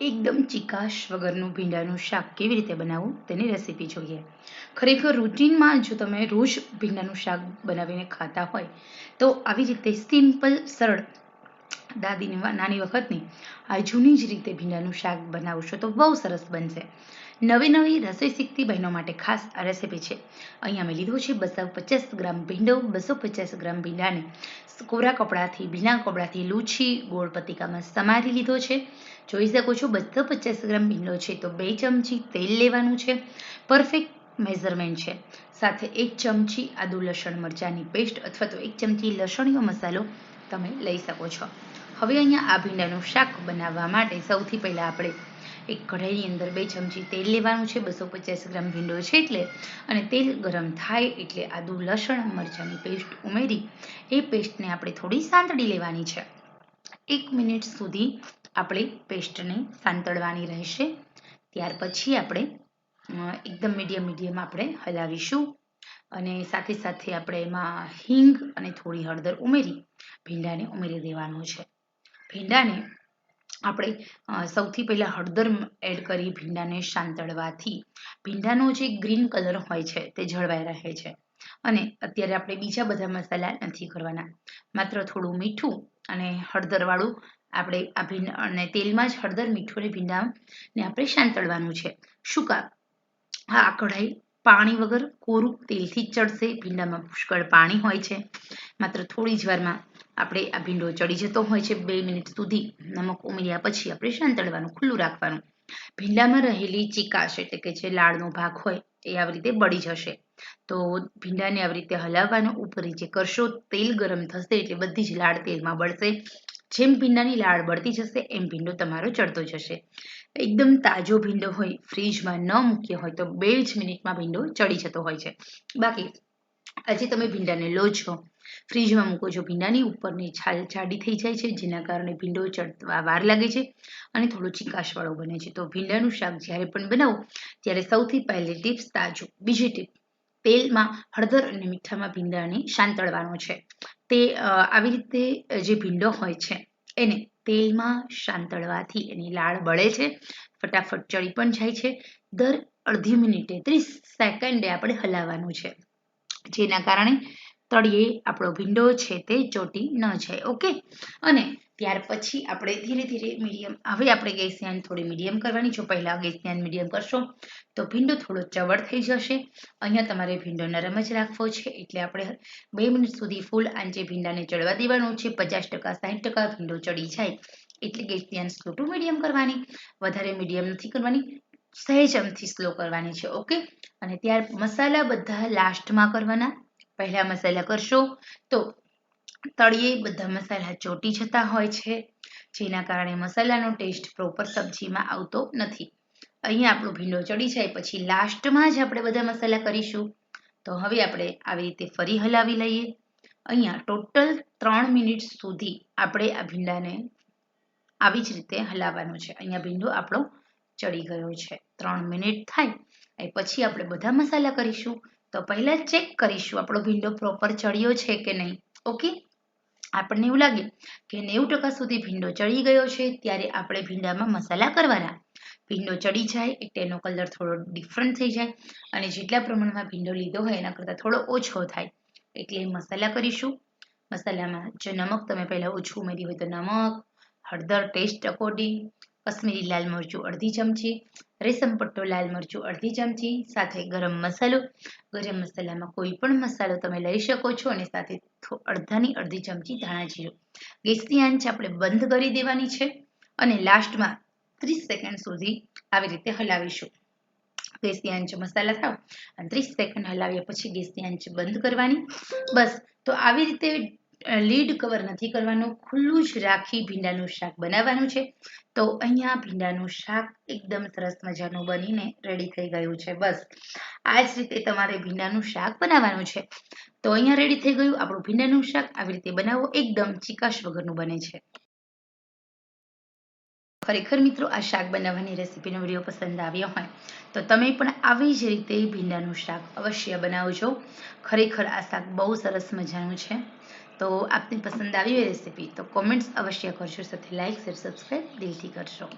એકદમ ચીકાશ વગરનું ભીંડાનું શાક કેવી રીતે બનાવવું તેની રેસીપી જોઈએ. ખરેખર રૂટીનમાં જો તમે રોજ ભીંડાનું શાક બનાવીને ખાતા હોય, તો આવી રીતે સિમ્પલ સરળ, દાદીની નાની વખતની આ જૂની જ રીતે ભીંડાનું શાક બનાવશો તો બહુ સરસ બનશે. નવી નવી રસોઈ શીખતી બહેનો માટે ખાસ આ રેસીપી છે. અહીંયા મેં લીધો છે બસો પચાસ ગ્રામ ભીંડો, બસો પચાસ ગ્રામ ભીંડાને કોરા કપડાથી ભીના કપડાથી લૂછી, ગોળ પતિકામાં સમારી લીધો છે. જોઈ શકો છો બસો પચાસ ગ્રામ ભીંડો છે તો બે ચમચી તેલ લેવાનું છે. પરફેક્ટ મેઝરમેન્ટ છે. સાથે એક ચમચી આદુ લસણ મરચાંની પેસ્ટ અથવા તો એક ચમચી લસણીયો મસાલો તમે લઈ શકો છો. હવે અહીંયા આ ભીંડાનું શાક બનાવવા માટે સૌથી પહેલાં આપણે એક કઢાઈની અંદર બે ચમચી તેલ લેવાનું છે, બસો પચાસ ગ્રામ ભીંડો છે એટલે. અને તેલ ગરમ થાય એટલે આદુ, લસણ, મરચાંની પેસ્ટ ઉમેરી, એ પેસ્ટને આપણે થોડી સાંતળી લેવાની છે. એક મિનિટ સુધી આપણે પેસ્ટને સાંતળવાની રહેશે. ત્યાર પછી આપણે એકદમ મીડિયમ મીડિયમ આપણે હલાવીશું. અને સાથે સાથે આપણે એમાં હિંગ અને થોડી હળદર ઉમેરી, ભીંડાને ઉમેરી દેવાનું છે. ભીંડાને આપણે સૌથી પહેલાં હળદર એડ કરી ભીંડાને શાંતળવાથી ભીંડાનો જે ગ્રીન કલર હોય છે તે જળવાઈ રહે છે. અને અત્યારે આપણે બીજા બધા મસાલા નથી કરવાના. માત્ર થોડું મીઠું અને હળદરવાળું આપણે આ ભીંડા, અને તેલમાં જ હળદર, મીઠું અને ભીંડાને આપણે શાંતળવાનું છે. કામ આ કઢાઈ પાણી વગર કોરું તેલથી ચડશે. ભીંડામાં પુષ્કળ પાણી હોય છે. માત્ર થોડી જ વારમાં આપણે આ ભીંડો ચડી જતો હોય છે બે મિનિટ સુધી. નમક ઉમેર્યા પછી આપણે શાંતળવાનું ખુલ્લું રાખવાનું. ભીંડામાં રહેલી ચીકાશ એટલે કે જે લાળનો ભાગ હોય એ આવી રીતે બળી જશે. તો ભીંડાને આવી રીતે હલાવવાનું ઉપર જે કરશો તેલ ગરમ થશે એટલે બધી જ લાળ તેલમાં બળશે. જેમ ભીંડાની લાળ બળતી જશે એમ ભીંડો તમારો ચડતો જશે. એકદમ તાજો ભીંડો હોય, ફ્રીજમાં ન મૂક્યો હોય તો બે જ મિનિટમાં ભીંડો ચડી જતો હોય છે. બાકી આજે તમે ભીંડાને લો છો ફ્રીજમાં મૂકો છો. ભીંડાની ઉપરની છાલ જાડી થઈ જાય છે, જેના કારણે ભીંડો ચડવા વાર લાગે છે અને થોડો ચીકાશવાળો બને છે. તો ભીંડાનું શાક જ્યારે પણ બનાવો, ત્યારે સૌથી પહેલી ટિપ્સ તાજો. બીજી ટીપ, તેલમાં હળદર અને મીઠામાં ભીંડાને શાંતળવાનો છે. તે આવી રીતે જે ભીંડો હોય છે, એને તેલમાં શાંતળવાથી એની લાળ બળે છે. ફટાફટ ચડી પણ જાય છે. દર અડધી મિનિટે ત્રીસ સેકન્ડે આપણે હલાવવાનું છે. જેના કારણે તળિયે આપણો ભીંડો છે તે ચોટી ન જાય, ઓકે? અને ત્યાર પછી આપણે ધીરે ધીરે મીડિયમ હવે આપણે ગેસની આંચ થોડી મીડિયમ કરવાની, જો પહેલાં ગેસની આંચ મીડિયમ કરશો, તો ભીંડો થોડો ચવડ થઈ જશે. અહીંયા તમારે ભીંડો નરમ જ રાખવો છે, એટલે આપણે બે મિનિટ સુધી ફૂલ આંચે ભીંડાને ચડવા દેવાનું છે, પચાસ ટકા સાઠ ટકા ભીંડો ચડી જાય, એટલે ગેસની આંચ સ્લો ટુ મીડિયમ કરવાની, વધારે મીડિયમ નથી કરવાની, સહેજ અમથી સ્લો કરવાની છે, ઓકે? અને ત્યાર મસાલા બધા લાસ્ટમાં કરવાના પહેલા મસાલા કરશો તો તળિયે બધા મસાલા ચોટી જતા હોય છે, જેના કારણે મસાલાનો ટેસ્ટ પ્રોપર સબ્જીમાં આવતો નથી. અહીંયા આપણો ભીંડો ચડી જાય, પછી લાસ્ટમાં જ આપણે બધા મસાલા કરીશું. તો હવે આપણે આવી રીતે ફરી હલાવી લઈએ. અહીંયા ટોટલ ત્રણ મિનિટ સુધી આપણે આ ભીંડાને આવી જ રીતે હલાવવાનું છે. અહીંયા ભીંડો આપણો ચડી ગયો છે. ત્રણ મિનિટ થાય, એ પછી આપણે બધા મસાલા કરીશું. તો પહેલા ચેક કરીશું આપણો ભીંડો પ્રોપર ચડ્યો છે કે નહીં. ઓકે આપણને એવું લાગે કે નેવું ટકા સુધી ભીંડો ચડી ગયો છે, ત્યારે આપણે ભીંડામાં મસાલા કરવાના. ભીંડો ચડી જાય એટલે એનો કલર થોડો ડિફરન્ટ થઈ જાય અને જેટલા પ્રમાણમાં ભીંડો લીધો હોય એના કરતાં થોડો ઓછો થાય. એટલે મસાલા કરીશું. મસાલામાં જો નમક તમે પહેલાં ઓછું ઉમેરી હોય તો નમક, હળદર ટેસ્ટ અકોર્ડિંગ કશ્મીરી લાલ મરચું અડધી ચમચી રેશમ પટ્ટો, લાલ મરચું, અડધી ચમચી, સાથે ગરમ મસાલો. ગરમ મસાલામાં કોઈ પણ મસાલો તમે લઈ શકો છો અને સાથે અડધાની અડધી ચમચી ધાણા જીરું. ગેસની આંચ આપણે બંધ કરી દેવાની છે અને લાસ્ટમાં ત્રીસ સેકન્ડ સુધી આવી રીતે હલાવીશું. ગેસની આંચ મસાલા થાવ અને ત્રીસ સેકન્ડ હલાવ્યા પછી ગેસની આંચ બંધ કરવાની. બસ, તો આવી રીતે લીડ કવર નથી કરવાનું, ખુલ્લું જ રાખી ભીંડાનું શાક બનાવવાનું છે. તો અહીંયા ભીંડાનું શાક એકદમ સરસ મજાનું બનીને રેડી થઈ ગયું છે. બસ, આ જ રીતે તમારે ભીંડાનું શાક બનાવવાનું છે. તો અહીંયા રેડી થઈ ગયું. આપણું ભીંડાનું શાક આવી રીતે બનાવો. એકદમ ચીકાશ વગરનું બને છે. ખરેખર મિત્રો, આ શાક બનાવવાની રેસીપીનો વીડિયો પસંદ આવ્યો હોય, તો તમે પણ આવી જ રીતે ભીંડાનું શાક અવશ્ય બનાવજો. ખરેખર આ શાક બહુ સરસ મજાનું છે. તો આપને પસંદ આવી હોય રેસીપી, તો કોમેન્ટ્સ અવશ્ય કરશો સાથે લાઇક શેર સબસ્ક્રાઈબ દિલથી કરશો.